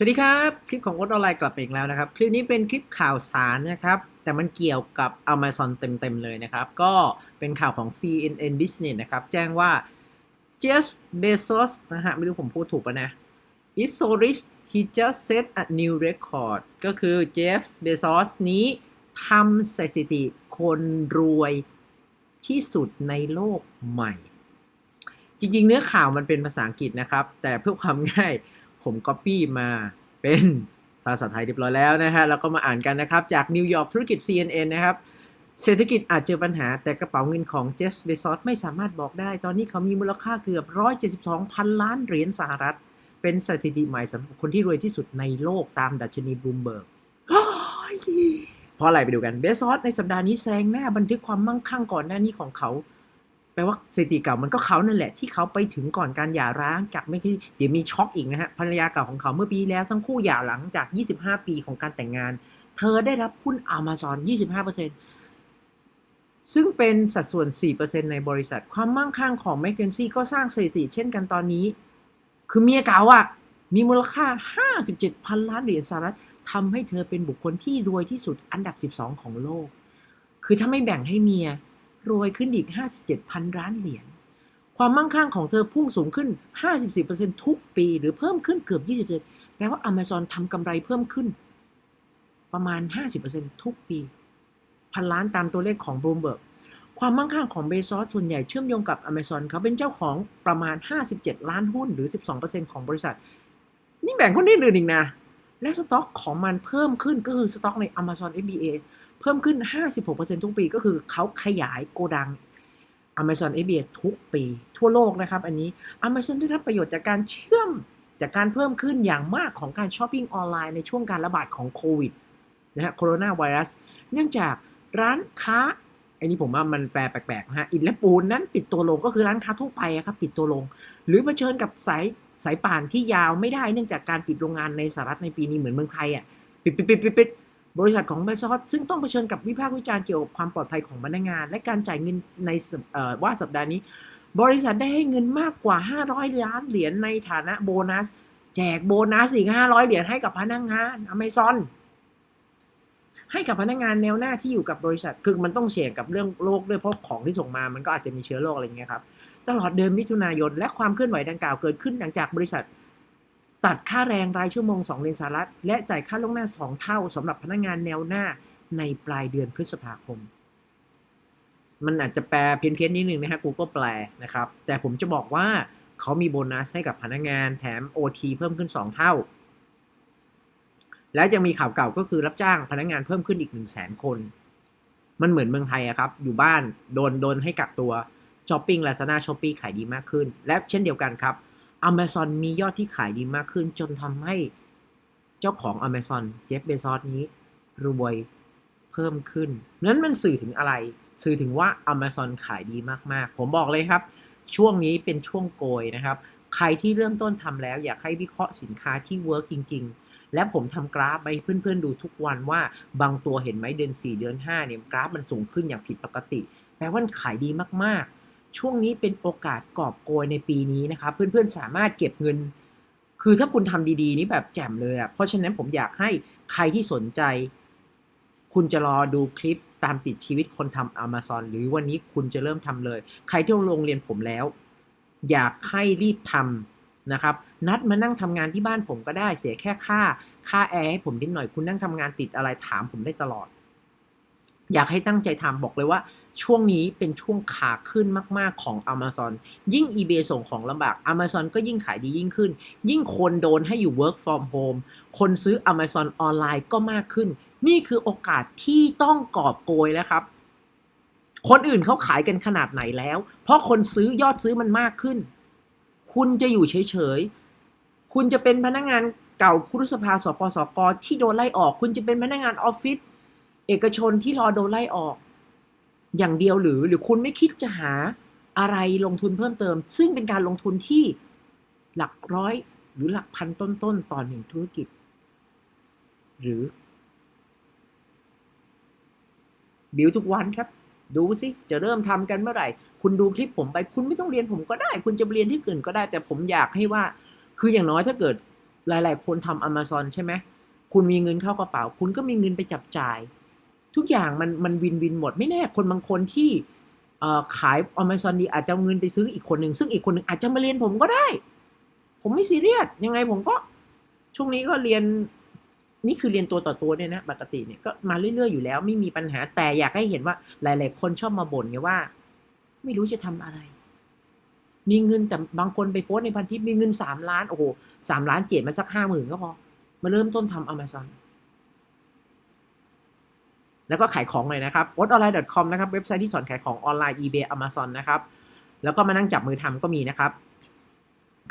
สวัสดีครับ คลิปของวอตออนไลน์กลับมาอีกแล้วนะครับ คลิปนี้เป็นคลิปข่าวสารนะครับ แต่มันเกี่ยวกับ Amazon เต็มๆเลยนะครับ ก็เป็นข่าวของ CNN Business นะครับ แจ้งว่า Jeff Bezos นะฮะ ไม่รู้ผมพูดถูกปะนะ is so rich he just set a new record ก็คือ Jeff Bezos นี้ทำสถิติคนรวยที่สุดในโลกใหม่ จริงๆ เนื้อข่าวมันเป็นภาษาอังกฤษนะครับ แต่เพื่อความง่าย ผมก๊อปปี้มาเป็นภาษาไทยเรียบร้อยแล้วนะฮะแล้วก็มาอ่านกันนะครับ จากนิวยอร์กธุรกิจ CNN นะครับ เศรษฐกิจอาจเจอปัญหาแต่กระเป๋าเงินของเจฟ f เบซอสไม่สามารถบอกได้ ตอนนี้เขามีมูลค่าเกือบ 172 พันล้านเหรียญสหรัฐ เป็นสถิติใหม่สำหรับคนที่รวยที่สุดในโลกตามดัชนีบลูมเบิร์กเพราะอะไรไปดูกันเบซอสในสัปดาห์นี้แซงหน้าบันทึกความมั่งคั่งก่อนหน้านี้ของเขา แปลว่าสถิติเก่ามันก็เขานั่นแหละที่เขาไปถึงก่อนการหย่าร้างจากไม่คิดเดี๋ยวมีช็อกอีกนะฮะภรรยาเก่าของเขาเมื่อปีแล้วทั้งคู่หย่าหลังจาก 25 ปีของการแต่งงาน เธอได้รับหุ้น Amazon 25%ซึ่งเป็นสัดส่วน 4%ในบริษัท ความมั่งคั่งของแมคเคนซี่ก็สร้างสถิติเช่นกันตอนนี้ คือเมียเก่าอะมีมูลค่า 57 พันล้านเหรียญสหรัฐทำให้เธอเป็นบุคคลที่รวยที่สุดอันดับ 12 ของโลก คือถ้าไม่แบ่งให้เมีย รวยขึ้นอีก 57พันล้านเหรียญ ความมั่งคั่งของเธอพุ่งสูงขึ้น 54%ทุกปี หรือเพิ่มขึ้นเกือบ 20%แปลว่า Amazon ทำกำไรเพิ่มขึ้น ประมาณ 50%ทุกปี พันล้านตามตัวเลขของ Bloomberg ความมั่งคั่งของเบซอสส่วนใหญ่เชื่อมโยงกับ Amazon เขาเป็นเจ้าของประมาณ 57 ล้านหุ้นหรือ 12%ของบริษัท นี่แบ่งคนอื่นอีกนะ และสต็อกของมันเพิ่มขึ้นก็คือสต็อกใน Amazon FBA เพิ่มขึ้น 56%ทุกปีก็คือเขาขยายโกดัง Amazon FBA ทุกปีทั่วโลกนะครับ อันนี้ Amazon ได้รับประโยชน์จากการเชื่อมจากการเพิ่มขึ้นอย่างมากของการช้อปปิ้งออนไลน์ในช่วงการระบาดของโควิดนะฮะโคโรนาไวรัส เนื่องจากร้านค้า อันนี้ผมว่ามันแปลแปลกๆนะฮะ อิฐและปูนนั้นปิดตัวลงก็คือร้านค้าทั่วไปอะครับปิดตัวลง หรือเผชิญกับสาย สายป่านที่ยาวไม่ได้เนื่องจากการปิดโรงงานในสหรัฐในปีนี้เหมือนเมืองไทยอะปิดปิดปิดปิดปิดบริษัทของ b บ z o s ซึ่งต้องเผชิญกับวิพากษ์วิจารณ์เกี่ยวกับความปลอดภัยของพนักงาน และการจ่ายเงินในว่าสัปดาห์นี้ บริษัทได้ให้เงินมากกว่า 500 ล้านเหรียญในฐานะโบนัส แจกโบนัสอีก500 เหรียญให้กับพนักงาน Amazon ให้กับพนักงานแนวหน้าที่อยู่กับบริษัท คือมันต้องเสี่ยงกับเรื่องโรคด้วยเพราะของที่ส่งมามันก็อาจจะมีเชื้อโรคอะไรอย่างเงี้ยครับ ตลอดเดือนมิถุนายน และความเคลื่อนไหวดังกล่าวเกิดขึ้นหลังจากบริษัท ตัดค่าแรงรายชั่วโมง 2เหรียญสหรัฐ และจ่ายค่าล่วงหน้า 2 เท่าสำหรับพนักงานแนวหน้าในปลายเดือนพฤษภาคม มันอาจจะแปลเพี้ยนๆนิดนึงนะฮะกูก็แปลนะครับ แต่ผมจะบอกว่าเขามีโบนัสให้กับพนักงานแถม OT เพิ่มขึ้น 2 เท่า และยังมีข่าวเก่าก็คือรับจ้างพนักงานเพิ่มขึ้นอีก 1 0 0 0 0แสนคน มันเหมือนเมืองไทยอะครับ อยู่บ้านโดนโดนให้กักตัว ช้อปปิ้งลาซาด้าช้อปปี้ขายดีมากขึ้น และเช่นเดียวกันครับ Amazon มียอดที่ขายดีมากขึ้น จนทำให้เจ้าของ Amazon เจฟเบซอสนี้รวยเพิ่มขึ้น นั้นมันสื่อถึงอะไร สื่อถึงว่า Amazon ขายดีมากๆ ผมบอกเลยครับ ช่วงนี้เป็นช่วงโกยนะครับ ใครที่เริ่มต้นทำแล้วอยากให้วิเคราะห์สินค้าที่เวิร์กจริง ๆและผมทำกราฟไปเพื่อนๆดูทุกวันว่าบางตัวเห็นไหมเดือน 4 เดือน 5 เนี่ยกราฟมันสูงขึ้นอย่างผิดปกติ แปลว่าขายดีมากๆ ช่วงนี้เป็นโอกาสกอบโกยในปีนี้นะครับ เพื่อนๆสามารถเก็บเงิน คือถ้าคุณทำดีๆ นี่แบบแจ่มเลยอะ่ะเพราะฉะนั้นผมอยากให้ใครที่สนใจ คุณจะรอดูคลิปตามติดชีวิตคนทำ Amazon หรือวันนี้คุณจะเริ่มทำเลย ใครที่ลงเรียนผมแล้ว อยากให้รีบทำนะครับ นัดมานั่งทำงานที่บ้านผมก็ได้เสียแค่ค่า ค่าแอร์ให้ผมนิดหน่อย คุณนั่งทำงานติดอะไรถามผมได้ตลอด อยากให้ตั้งใจทำบอกเลยว่า ช่วงนี้เป็นช่วงขาขึ้นมาก ๆของ Amazon ยิ่ง eBay ส่งของลำบาก Amazon ก็ยิ่งขายดียิ่งขึ้น ยิ่งคนโดนให้อยู่ work from home คนซื้อ Amazon ออนไลน์ก็มากขึ้น นี่คือโอกาสที่ต้องกอบโกยแล้วครับ คนอื่นเขาขายกันขนาดไหนแล้ว เพราะคนซื้อยอดซื้อมันมากขึ้น คุณจะอยู่เฉยๆ คุณจะเป็นพนักงานเก่าคุรุสภาสปสกที่โดนไล่ออก คุณจะเป็นพนักงานออฟฟิศเอกชนที่รอโดนไล่ออก อย่างเดียวหรือหรือคุณไม่คิดจะหาอะไรลงทุนเพิ่มเติม ซึ่งเป็นการลงทุนที่หลักร้อยหรือหลักพันต้นๆต่อหนึ่งธุรกิจ หรือ บิวทุกวันครับ ดูสิจะเริ่มทำกันเมื่อไหร่ คุณดูคลิปผมไป คุณไม่ต้องเรียนผมก็ได้ คุณจะเรียนที่อื่นก็ได้ แต่ผมอยากให้ว่า คืออย่างน้อยถ้าเกิดหลาย ๆ คนทำ Amazon ใช่ไหมคุณมีเงินเข้ากระเป๋า คุณก็มีเงินไปจับจ่าย ทุกอย่างมันมันวินวินหมด ไม่แน่คนบางคนที่ขาย Amazon ดีอาจจะเอาเงินไปซื้ออีกคนหนึ่งซึ่งอีกคนหนึ่งอาจจะมาเรียนผมก็ได้ ผมไม่ซีเรียสยังไงผมก็ ช่วงนี้ก็เรียนนี่คือเรียนตัวต่อตัวเนี่ยนะปกติเนี่ยก็มาเรื่อยๆอยู่แล้วไม่มีปัญหาแต่อยากให้เห็นว่า หลาย ๆ คนชอบมาบ่นไงว่า ไม่รู้จะทำอะไร มีเงินแต่บางคนไปโพสในพันทิปมีเงินสามล้านโอ้โหสามล้านเจ็ดมาสักห้าหมื่นก็พอมาเริ่มต้นทำ Amazon แล้วก็ขายของเลยนะครับ o t o n l i n e c o m นะครับเว็บไซต์ที่สอนขายของออนไลน์ eBay Amazon นะครับแล้วก็มานั่งจับมือทำก็มีนะครับ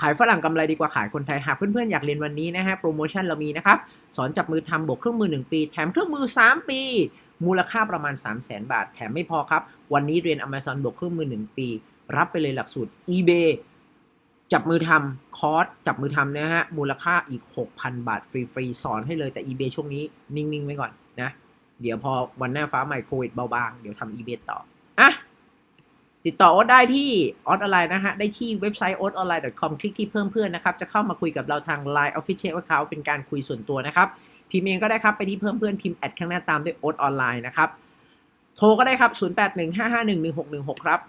ขายฝรั่งกำไรดีกว่าขายคนไทยหากเพื่อนๆอยากเรียนวันนี้นะฮะโปรโมชั่นเรามีนะครับ สอนจับมือทำบวกเครื่องมือ 1 ปี แถมเครื่องมือ 3 ปี มูลค่าประมาณ 3 0 0 0 0 0 บาท แถมไม่พอครับ วันนี้เรียน Amazon บวกเครื่องมือ 1 ปี รับไปเลยหลักสูตร eBay จับมือทำคอร์สจับมือทำนะฮะมูลค่าอีก 6,000 บาทฟรีๆสอนให้เลยแต่ eBay ช่วงนี้นิ่งๆไว้ก่อนนะ เดี๋ยวพอวันหน้าฟ้าใหม่โควิดเบาบาง เดี๋ยวทำ eBay ต่อ อะ ติดต่อโอ๊ตได้ที่ออสออนไลน์นะฮะ ได้ที่เว็บไซต์ o t o n l i n e c o m คลิกที่เพิ่มเพื่อนนะครับ จะเข้ามาคุยกับเราทาง Line Official Account เป็นการคุยส่วนตัวนะครับ พิมพ์เองก็ได้ครับ ไปที่เพิ่มเพื่อนพิมพ์แอดข้างหน้าตามด้วยโอ๊ตออนไลน์นะครับ โทรก็ได้ครับ 0815511616 ครับ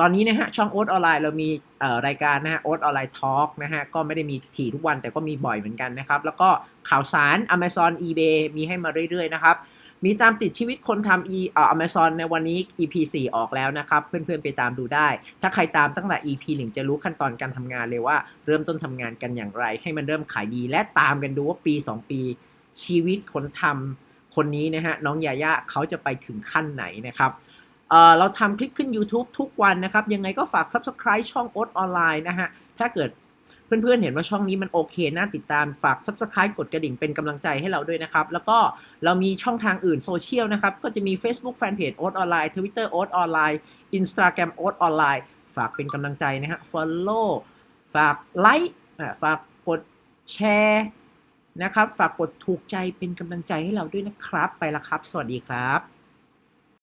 ตอนนี้นะฮะช่องโอ๊ตออนไลน์เรามีเอ่อรายการนะฮะโอ๊ตออนไลน์ทอล์กนะฮะก็ไม่ได้มีถี่ทุกวันแต่ก็มีบ่อยเหมือนกันนะครับแล้วก็ข่าวสาร Amazon eBay มีให้มาเรื่อยๆนะครับ มีตามติดชีวิตคนทำ e เอ่อ Amazon ในวันนี้ EP 4 ออกแล้วนะครับ เพื่อนๆไปตามดูได้ ถ้าใครตามตั้งแต่ EP 1 จะรู้ขั้นตอนการทำงานเลยว่าเริ่มต้นทำงานกันอย่างไร ให้มันเริ่มขายดี และตามกันดูว่าปี 2 ปี ชีวิตคนทำคนนี้นะฮะน้องยาย่าเขาจะไปถึงขั้นไหนนะครับเอ่อเราทำคลิปขึ้น YouTube ทุกวันนะครับ ยังไงก็ฝาก Subscribe ช่องโอ๊ตออนไลน์นะฮะ ถ้าเกิด เพื่อนๆเห็นว่าช่องนี้มันโอเคน่าติดตามฝาก Subscribe กดกระดิ่งเป็นกำลังใจให้เราด้วยนะครับ แล้วก็เรามีช่องทางอื่นโซเชียลนะครับ ก็จะมี Facebook Fanpage โอ๊ตออนไลน์ Twitter โอ๊ตออนไลน์ Instagram โอ๊ตออนไลน์ฝากเป็นกำลังใจนะฮะ Follow ฝากไลค์ฝากกดแชร์นะครับ ฝากกดถูกใจเป็นกำลังใจให้เราด้วยนะครับ ไปละครับ สวัสดีครับ